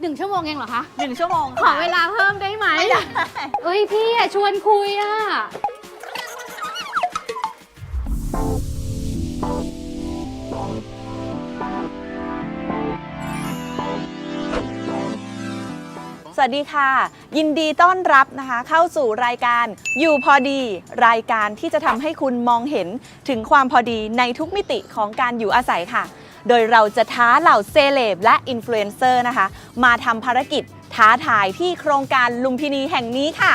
หนึ่งชั่วโมงเองเหรอคะ หนึ่งชั่วโมงขอเวลาเพิ่มได้ไหมเอ้ยพี่อะชวนคุยอะสวัสดีค่ะ ยินดีต้อนรับนะคะ เข้าสู่รายการอยู่พอดี รายการที่จะทำให้คุณมองเห็นถึงความพอดีในทุกมิติของการอยู่อาศัยค่ะ โดยเราจะท้าเหล่าเซเลบและอินฟลูเอนเซอร์นะคะ มาทำภารกิจท้าทายที่โครงการลุมพินีแห่งนี้ค่ะ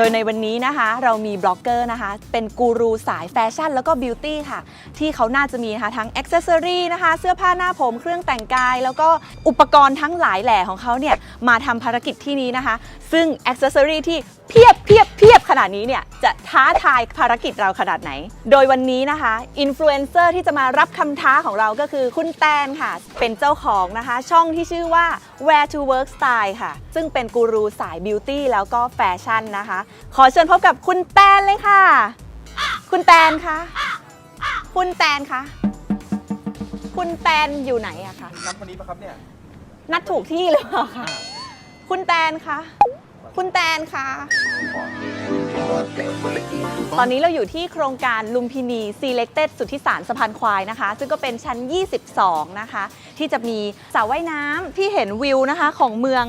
ดยในวันนี้นะคะเรามีบล็อกเกอร์นะคะ เป็นกูรูสายแฟชั่นแล้วก็บิวตี้ค่ะ ที่เขาน่าจะมีนะคะทั้งอ็อกเซสซอรีนะคะ เสื้อผ้าหน้าผมเครื่องแต่งกาย แล้วก็อุปกรณ์ทั้งหลายแหล่ของเขาเนี่ย มาทำภารกิจที่นี้นะคะ ซึ่งอ็อกเซสซอรีที่เพียบเพียบเพียบขนาดนี้เนี่ย จะท้าทายภารกิจเราขนาดไหน โดยวันนี้นะคะอินฟลูเอนเซอร์ที่จะมารับคำท้าของเราก็คือคุณแตนค่ะ เป็นเจ้าของนะคะ ช่องที่ชื่อว่า Where to Work Style ค่ะ ซึ่งเป็นกูรูสายบิวตี้แล้วก็แฟชั่นนะคะขอเชิญพบกับคุณแตนเลยค่ะ คุณแตนคะคุณแตนคะคุณแตนอยู่ไหนอะคะนัดวันนี้ปะครับเนี่ย นัดถูกที่เลยเปล่าคะคุณแตนคะ คุณแตนคะตอนนี้เราอยู่ที่โครงการลุมพินี Selected สุทธิสารสะพานควายนะคะ ซึ่งก็เป็นชั้น 22 นะคะ ที่จะมีสระว่ายน้ำที่เห็นวิวนะคะของเมือง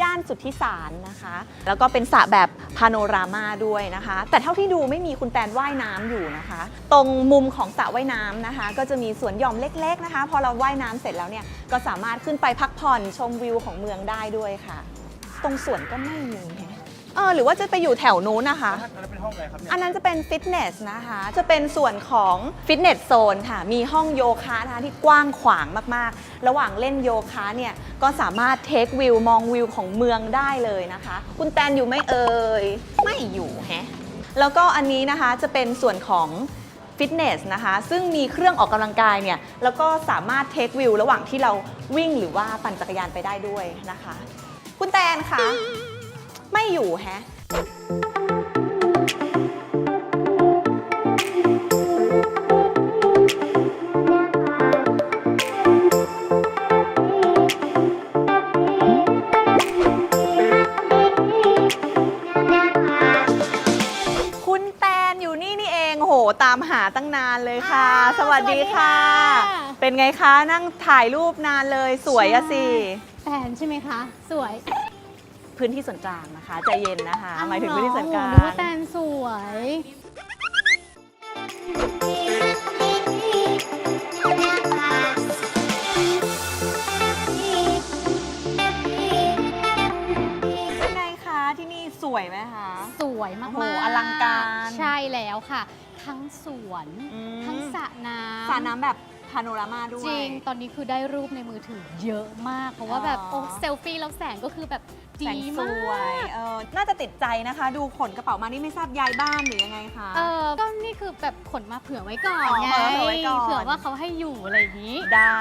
ย่านสุทธิสารนะคะ แล้วก็เป็นสระแบบพาโนรามาด้วยนะคะ แต่เท่าที่ดูไม่มีคุณแตนว่ายน้ำอยู่นะคะ ตรงมุมของสระว่ายน้ำนะคะ ก็จะมีสวนหย่อมเล็ก ๆ นะคะ พอเราว่ายน้ำเสร็จแล้วเนี่ยก็สามารถขึ้นไปพักผ่อนชมวิวของเมืองได้ด้วยค่ะ ตรงสวนก็ไม่มีแฮะเออหรือว่าจะไปอยู่แถวนู้นนะคะ อันนั้นเป็นห้องอะไรครับเนี่ยอันนั้นจะเป็นฟิตเนสนะคะ จะเป็นส่วนของฟิตเนสโซนค่ะ มีห้องโยคะนะคะที่กว้างขวางมากๆ ระหว่างเล่นโยคะเนี่ย ก็สามารถเทควิวมองวิวของเมืองได้เลยนะคะ คุณแตนอยู่ไหม่เอ่ย ไม่อยู่แฮะ แล้วก็อันนี้นะคะจะเป็นส่วนของฟิตเนสนะคะ ซึ่งมีเครื่องออกกำลังกายเนี่ย แล้วก็สามารถเทควิวระหว่างที่เราวิ่งหรือว่าปั่นจักรยานไปได้ด้วยนะคะ คุณแตนคะไม่อยู่แฮะคุณแตนอยู่นี่นี่เองโอ้โหตามหาตั้งนานเลยค่ะ อ้าวสวัสดีค่ะ สวัสดีค่ะ เป็นไงคะนั่งถ่ายรูปนานเลยสวยอะสิแฟนใช่ไหมคะ สวยพื้นที่ส่วนกลางนะคะใจเย็นนะคะ หมายถึงพื้นที่ส่วนกลาโอ้โหนึกงว่าแฟนสวย เป็นไงคะที่นี่สวยไหมคะ สวยมากโอ้ๆโหอลังการ ใช่แล้วค่ะ ทั้งสวน อืมทั้งสระน้ำ สระน้ำแบบพาโนรามาด้วย จริง ตอนนี้คือได้รูปในมือถือเยอะมาก เพราะว่าแบบอ๋อโอ้เซลฟี่แล้วแสงก็คือแบบแสดีงสมากวยเออน่าจะติดใจนะคะ ดูขนกระเป๋ามานี่ไม่ทราบย้ายบ้านหรือยังไงคะ เออก็นี่คือแบบขนมาเผื่อไว้ก่อนอ๋อไง เผื่อไว้ก่อน เผื่อว่าเขาให้อยู่อะไรอย่างนี้ ได้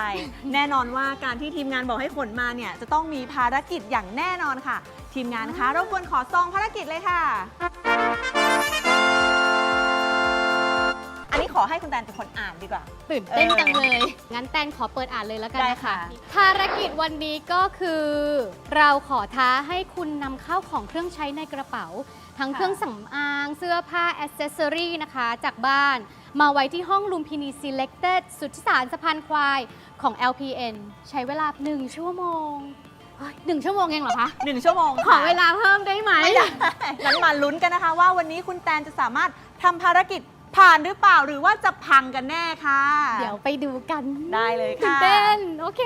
แน่นอนว่าการที่ทีมงานบอกให้ขนมาเนี่ย จะต้องมีภารกิจอย่างแน่นอนค่ะ ทีมงานคะรบกวนขอซองภารกิจเลยค่ะ ขอให้คุณแตนเป็นคนอ่านดีกว่า ตื่นเต้นเออจังเลย งั้นแตนขอเปิดอ่านเลยแล้วกันได้นะค่ะ ภารกิจวันนี้ก็คือ เราขอท้าให้คุณนำเข้าของเครื่องใช้ในกระเป๋า ทั้งเครื่องสำอาง เสื้อผ้าอ c เซสซอรีนะคะ จากบ้าน มาไว้ที่ห้องลุมพินี Selected สุทธิสารสะพานควายของ LPN ใช้เวลา 1 ชั่วโมงเฮ้ยหนึ่งชั่วโมงเองเหรอคะ หนึ่งชั่วโมงขอเวลาเพิ่มได้ไหมไม่ได้งั้นมาลุ้นกันนะคะ ว่าวันนี้คุณแตนจะสามารถทำภารกิจ ผ่านหรือเปล่าหรือว่าจะพังกันแน่ค่ะ เดี๋ยวไปดูกันได้เลยตื่นค่ะเต้น โอเค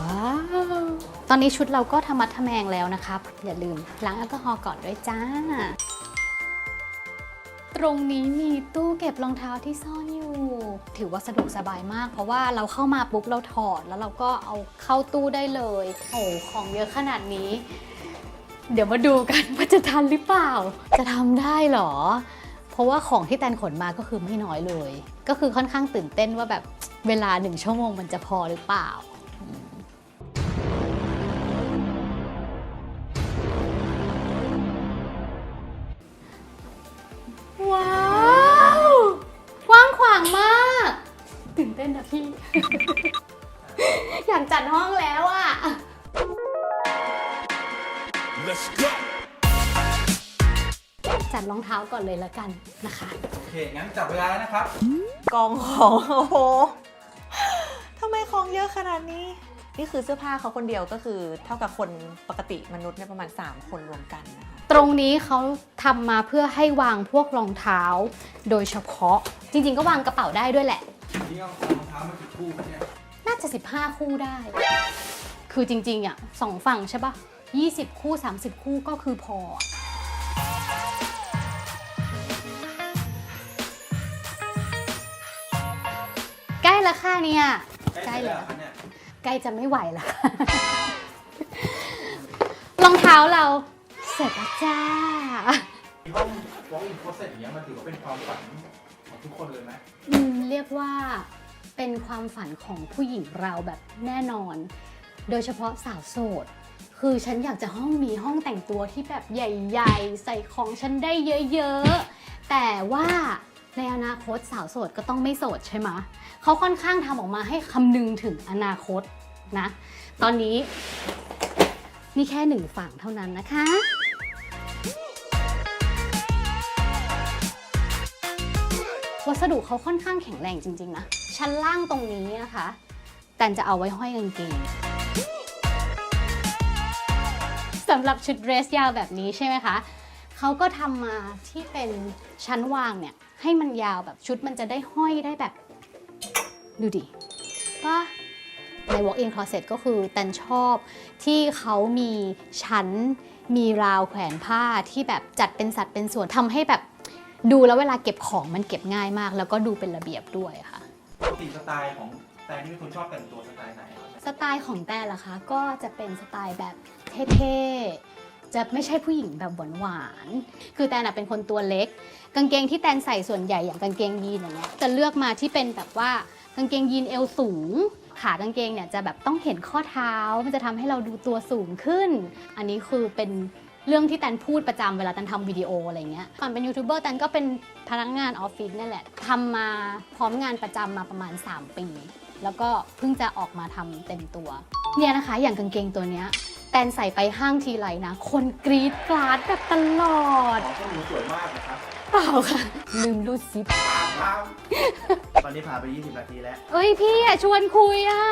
ว้าว ตอนนี้ชุดเราก็ทำมัดทะแมงแล้วนะครับ อย่าลืมล้างแอลกอฮอล์ก่อนด้วยจ้า ตรงนี้มีตู้เก็บรองเท้าที่ซ่อนอยู่ ถือว่าสะดวกสบายมาก เพราะว่าเราเข้ามาปุ๊บเราถอดแล้วเราก็เอาเข้าตู้ได้เลย โอ้โหของเยอะขนาดนี้ เดี๋ยวมาดูกันว่าจะทันหรือเปล่า จะทำได้หรอ เพราะว่าของที่แตนขนมาก็คือไม่น้อยเลย ก็คือค่อนข้างตื่นเต้นว่าแบบเวลาหนึ่งชั่วโมงมันจะพอหรือเปล่าว้าวกว้างขวางมาก ตื่นเต้นนะพี่ อยากจัดห้องแล้วอะ จัดรองเท้าก่อนเลยละกันนะคะ โอเค งั้นจับเวลาแล้วนะครับ กองของโอ้โหทำไมของเยอะขนาดนี้ นี่คือเสื้อผ้าเขาคนเดียวก็คือเท่ากับคนปกติมนุษย์เนี่ยประมาณ 3 คนรวมกันนะคะตรงนี้เขาทำมาเพื่อให้วางพวกรองเท้า โดยเฉพาะ จริง ๆ ก็วางกระเป๋าได้ด้วยแหละ นี่เอารองเท้ามากี่คู่ครับเนี่ย น่าจะ 15 คู่ได้ คือจริงๆอะสองฝั่งใช่ปะ20 คู่ 30 คู่ก็คือพอ ใกล้ละค่ะเนี่ยใกล้เสร็จแล้วครับเนี่ยใกล้จะไม่ไหวแล้วรองเท้าเราเสร็จแล้วจ้ามีห้อง walk in closet อย่างเงี้ยมันถือว่าเป็นความฝันของทุกคนเลยไหมอืมเรียกว่าเป็นความฝันของผู้หญิงเราแบบแน่นอน โดยเฉพาะสาวโสด คือฉันอยากจะห้องมีห้องแต่งตัวที่แบบใหญ่ ๆ ใส่ของฉันได้เยอะ ๆ แต่ว่า ในอนาคตสาวโสดก็ต้องไม่โสดใช่ไหมเขาค่อนข้างทำออกมาให้คำนึงถึงอนาคตนะ ตอนนี้นี่แค่หนึ่งฝั่งเท่านั้นนะคะวัสดุเขาค่อนข้างแข็งแรงจริง ๆ นะ ชั้นล่างตรงนี้นะคะแต่จะเอาไว้ห้อยกางเกงสำหรับชุดเดรสยาวแบบนี้ใช่ไหมคะ เขาก็ทำมาที่เป็นชั้นวางเนี่ย ให้มันยาวแบบชุดมันจะได้ห้อยได้แบบ ดูดิว่าใน walk-in closet ก็คือแตนชอบที่เขามีชั้นมีราวแขวนผ้าที่แบบจัดเป็นสัดเป็นส่วนทำให้แบบดูแล้วเวลาเก็บของมันเก็บง่ายมาก แล้วก็ดูเป็นระเบียบด้วยค่ะปกติสไตล์ของแต่นี่เป็นคนชอบแต่งตัวสไตล์ไหนครับสไตล์ของแต่ล่ะคะก็จะเป็นสไตล์แบบเท่ๆ จะไม่ใช่ผู้หญิงแบบหวานๆคือแตนอะเป็นคนตัวเล็ก กางเกงที่แตนใส่ส่วนใหญ่อย่างกางเกงยีนอย่างเงี้ยจะเลือกมาที่เป็นแบบว่ากางเกงยีนเอวสูง ขากางเกงเนี่ยจะแบบต้องเห็นข้อเท้า มันจะทำให้เราดูตัวสูงขึ้น อันนี้คือเป็นเรื่องที่แตนพูดประจำเวลาแตนทำวิดีโออะไรเงี้ยก่อนเป็นยูทูบเบอร์แตนก็เป็นพนักงานออฟฟิศนี่แหละทำมาพร้อมงานประจำมาประมาณ 3 ปี แล้วก็เพิ่งจะออกมาทำเต็มตัว เนี่ยนะคะอย่างกางเกงตัวเนี้ย แตนใส่ไปห้างทีไรนะ คนกรี๊ดกราดแบบตลอดของก็ดูสวยมากนะครับเปล่าค่ะ ลืมรูดซิปตามตามตอนนี้ผ่านไป 20 นาทีแล้ว เอ้ยพี่อะชวนคุยอะ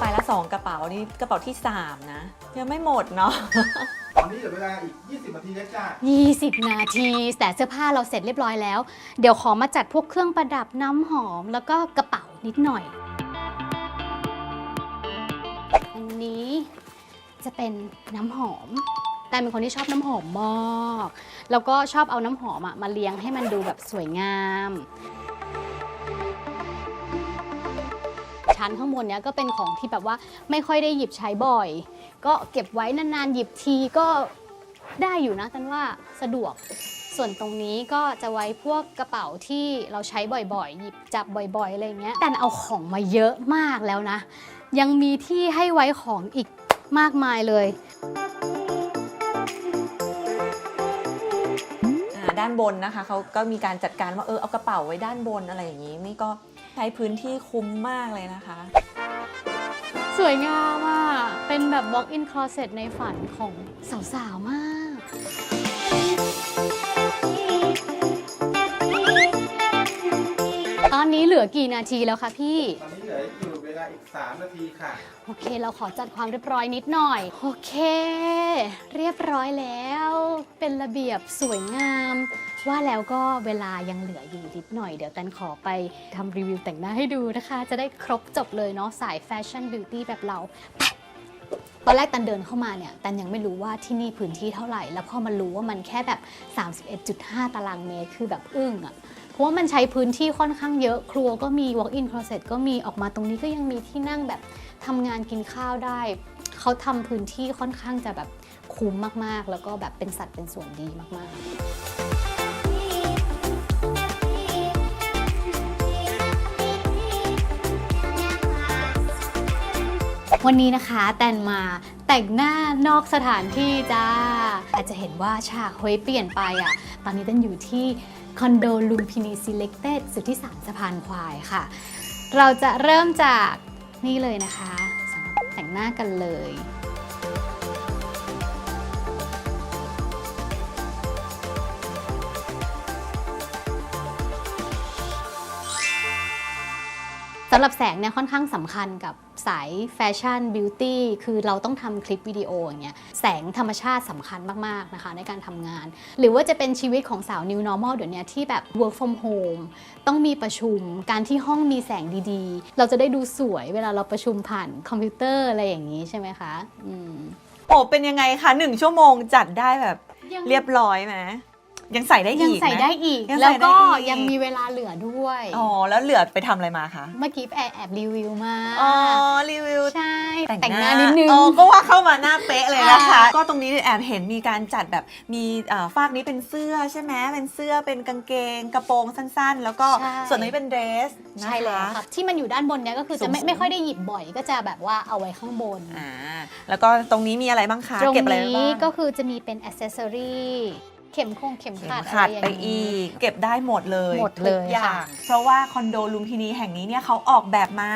ไปละ2กระเป๋านี่กระเป๋าที่ 3 นะ ยังไม่หมดเนาะตอนนี้เห ลือเวลาอีก 20 นาทีแล้วจ้า20 นาที แต่เสื้อผ้าเราเสร็จเรียบร้อยแล้ว เดี๋ยวขอมาจัดพวกเครื่องประดับน้ำหอม แล้วก็กระเป๋านิดหน่อย อันนี้จะเป็นน้ำหอม แต่เป็นคนที่ชอบน้ำหอมมาก แล้วก็ชอบเอาน้ำหอมอะมาเลี้ยงให้มันดูแบบสวยงาม ชั้นข้างบนเนี้ยก็เป็นของที่แบบว่าไม่ค่อยได้หยิบใช้บ่อย ก็เก็บไว้นานๆ หยิบทีก็ ได้อยู่นะตันว่าสะดวก ส่วนตรงนี้ก็จะไว้พวกกระเป๋าที่เราใช้บ่อยๆ หยิบจับบ่อยๆ อะไรเงี้ยแต่เอาของมาเยอะมากแล้วนะ ยังมีที่ให้ไว้ของอีกมากมายเลยอ่าด้านบนนะคะเขาก็มีการจัดการว่าเออเอากระเป๋าไว้ด้านบนอะไรอย่างนี้ นี่ก็ใช้พื้นที่คุ้มมากเลยนะคะ สวยงามอะ เป็นแบบ walk-in closet ในฝันของสาวๆ มาก ตอนนี้เหลือกี่นาทีแล้วคะพี่ ตอนนี้เหลืออยู่เวลาอีก 3 นาทีค่ะ โอเค เราขอจัดความเรียบร้อยนิดหน่อย โอเค เรียบร้อยแล้ว เป็นระเบียบสวยงาม ว่าแล้วก็เวลายังเหลืออยู่นิดหน่อย เดี๋ยวแตนขอไปทำรีวิวแต่งหน้าให้ดูนะคะ จะได้ครบจบเลยเนาะสายแฟชั่นบิวตี้แบบเรา ตอนแรกตันเดินเข้ามาเนี่ยตันยังไม่รู้ว่าที่นี่พื้นที่เท่าไหร่ แล้วพอมารู้ว่ามันแค่แบบ 31.5 ตารางเมตรคือแบบอึ้งอะเพราะว่ามันใช้พื้นที่ค่อนข้างเยอะครัวก็มี walk-in closet ก็มีออกมาตรงนี้ก็ยังมีที่นั่งแบบทำงานกินข้าวได้ เขาทำพื้นที่ค่อนข้างจะแบบคุ้มมากๆ แล้วก็แบบเป็นสัดเป็นส่วนดีมากๆ วันนี้นะคะแตนมาแต่งหน้านอกสถานที่จ้า อาจจะเห็นว่าฉากเฮ้ยเปลี่ยนไปอะ ตอนนี้แตนอยู่ที่คอนโดลุมพินีซีเล็กเต็ดสุทธิสารสะพานควายค่ะ เราจะเริ่มจากนี่เลยนะคะสำหรับแต่งหน้ากันเลยำหรับแสงเนี่ยค่อนข้างสำคัญกับสายแฟชั่นบิวตี้คือเราต้องทำคลิปวิดีโออย่างเงี้ยแสงธรรมชาติสำคัญมาก ๆ นะคะ ในการทำงาน หรือว่าจะเป็นชีวิตของสาว New Normal เดี๋ยวนี้ที่แบบ work from home ต้องมีประชุม การที่ห้องมีแสงดีๆ เราจะได้ดูสวยเวลาเราประชุมผ่านคอมพิวเตอร์อะไรอย่างนี้ใช่ไหมคะ อืมโอ้เป็นยังไงคะหนึ่งชั่วโมงจัดได้แบบเรียบร้อยไหม ยังใส่ได้ยังอีกใส่หมได้อีก ยังใส่แล้วก็ได้อีก ยังมีเวลาเหลือด้วย อ๋อ แล้วเหลือไปทำอะไรมาคะ เมื่อกี้แอบแอบรีวิวมาอ๋อ รีวิว ใช่แต่งหน้านิดนึง อ๋อก็ว่าเข้ามาหน้าเป๊ะเลยนะคะค่ะก็ตรงนี้แอบเห็นมีการจัดแบบมีเอ่อฟากนี้เป็นเสื้อใช่ไหมเป็นเสื้อเป็นกางเกง กระโปรงสั้นๆ แล้วก็ใช่ ส่วนนี้เป็นเดรสนะคะ ใช่แล้วค่ะที่มันอยู่ด้านบนเนี้ยก็คือจะไม่สูงๆ ไม่ค่อยได้หยิบบ่อยก็จะแบบว่าเอาไว้ข้างบน อ่าแล้วก็ตรงนี้มีอะไรบ้างคะตรงเก็บอะไรไว้นี้บ้าง ก็คือจะมีเป็นอ c เซสซอรี่ เข็มคงเข็มเข็ขัมดขัดอะไรอย่างไปนี้อีก เก็บได้หมดเลยหมดเลยทุกอย่าค่ะงเพราะว่าคอนโดลุมพินีแห่งนี้เนี่ยเขาออกแบบมา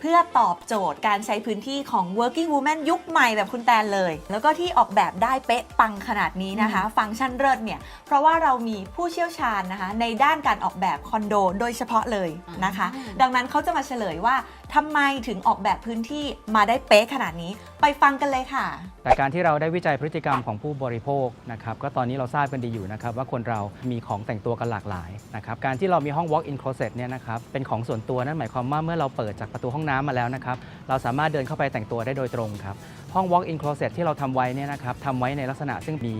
เพื่อตอบโจทย์การใช้พื้นที่ของ working woman ยุคใหม่แบบคุณแตนเลย แล้วก็ที่ออกแบบได้เป๊ะปังขนาดนี้นะคะ ฟังก์ชันเลิศเนี่ย เพราะว่าเรามีผู้เชี่ยวชาญนะคะ ในด้านการออกแบบคอนโดโดยเฉพาะเลยนะคะ ดังนั้นเขาจะมาเฉลยว่าทำไมถึงออกแบบพื้นที่มาได้เป๊ะขนาดนี้ ไปฟังกันเลยค่ะ แต่การที่เราได้วิจัยพฤติกรรมของผู้บริโภคนะครับก็ตอนนี้เราทราบกันดีอยู่นะครับว่าคนเรามีของแต่งตัวกันหลากหลายนะครับการที่เรามีห้อง walk in closet เนี่ยนะครับเป็นของส่วนตัวนั่นหมายความว่าเมื่อเราเปิดจากประตูห้องน้ำมาแล้วนะครับเราสามารถเดินเข้าไปแต่งตัวได้โดยตรงครับห้อง walk in closet ที่เราทำไว้เนี่ยนะครับทำไว้ในลักษณะซึ่งมี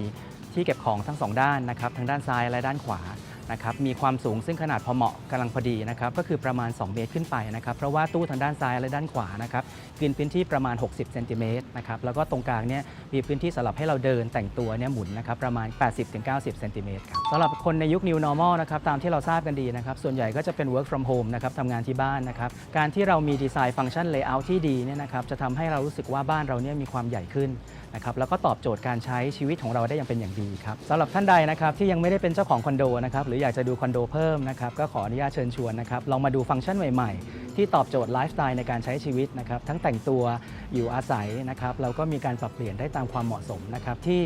ที่เก็บของทั้งสองด้านนะครับทั้งด้านซ้ายและด้านขวา นะครับมีความสูงซึ่งขนาดพอเหมาะกำลังพอดีนะครับก็คือประมาณ 2 เมตรขึ้นไปนะครับเพราะว่าตู้ทางด้านซ้ายและด้านขวานะครับกินพื้นที่ประมาณ 60เซนติเมตรนะครับแล้วก็ตรงกลางเนี่ยมีพื้นที่สำหรับให้เราเดินแต่งตัวเนี่ยหมุนนะครับประมาณ 80-90เซนติเมตรครับสำหรับคนในยุค New Normal นะครับตามที่เราทราบกันดีนะครับส่วนใหญ่ก็จะเป็น work from home นะครับทำงานที่บ้านนะครับการที่เรามีดีไซน์ฟังก์ชัน layout ที่ดีเนี่ยนะครับจะทำให้เรารู้สึกว่าบ้านเราเนี่ยมีความใหญ่ขึ้น นะครับแล้วก็ตอบโจทย์การใช้ชีวิตของเราได้อย่างเป็นอย่างดีครับสำหรับท่านใดนะครับที่ยังไม่ได้เป็นเจ้าของคอนโดนะครับหรืออยากจะดูคอนโดเพิ่มนะครับก็ขออนุญาตเชิญชวนนะครับลองมาดูฟังก์ชันใหม่ ๆ ที่ตอบโจทย์ไลฟ์สไตล์ในการใช้ชีวิตนะครับทั้งแต่งตัวอยู่อาศัยนะครับเราก็มีการปรับเปลี่ยนได้ตามความเหมาะสมนะครับที่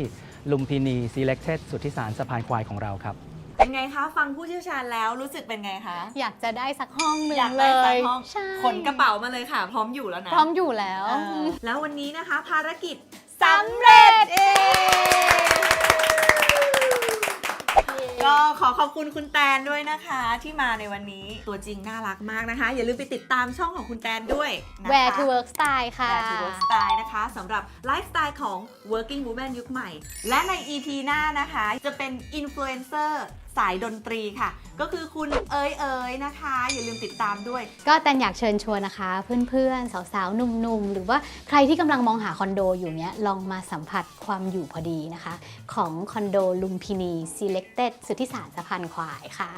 ลุมพินี Selected สุทธิสารสะพานควายของเราครับเป็นไงคะฟังผู้เชี่ยวชาญแล้วรู้สึกเป็นไงคะ อยากจะได้สักห้องหนึ่งอยากเลได้สัยกห้องใช่ขนกระเป๋ามาเลยค่ะ พร้อมอยู่แล้วนะพร้อมอยู่แล้ว เออแล้ววันนี้นะคะ ภารกิจ สำเร็จเย้ก็ขอขอบคุณคุณแตนด้วยนะคะที่มาในวันนี้ตัวจริงน่ารักมากนะคะ อย่าลืมไปติดตามช่องของคุณแตนด้วยนะคะ Where to work style ค่ะแ to work style นะคะสำหรับไลฟ์สไตล์ของ working woman ยุคใหม่ และใน EP หน้านะคะ จะเป็นอินฟลูเอนเซอร์ สายดนตรีค่ะ ก็คือคุณเอ๋ยเอ๋ยนะคะ อย่าลืมติดตามด้วย ก็แตนอยากเชิญชวนนะคะ เพื่อนๆ สาวๆ หนุ่มๆ หรือว่าใครที่กำลังมองหาคอนโดอยู่เนี้ยลองมาสัมผัสความอยู่พอดีนะคะ ของคอนโดลุมพินี Selected สุทธิสารสะพานควายค่ะ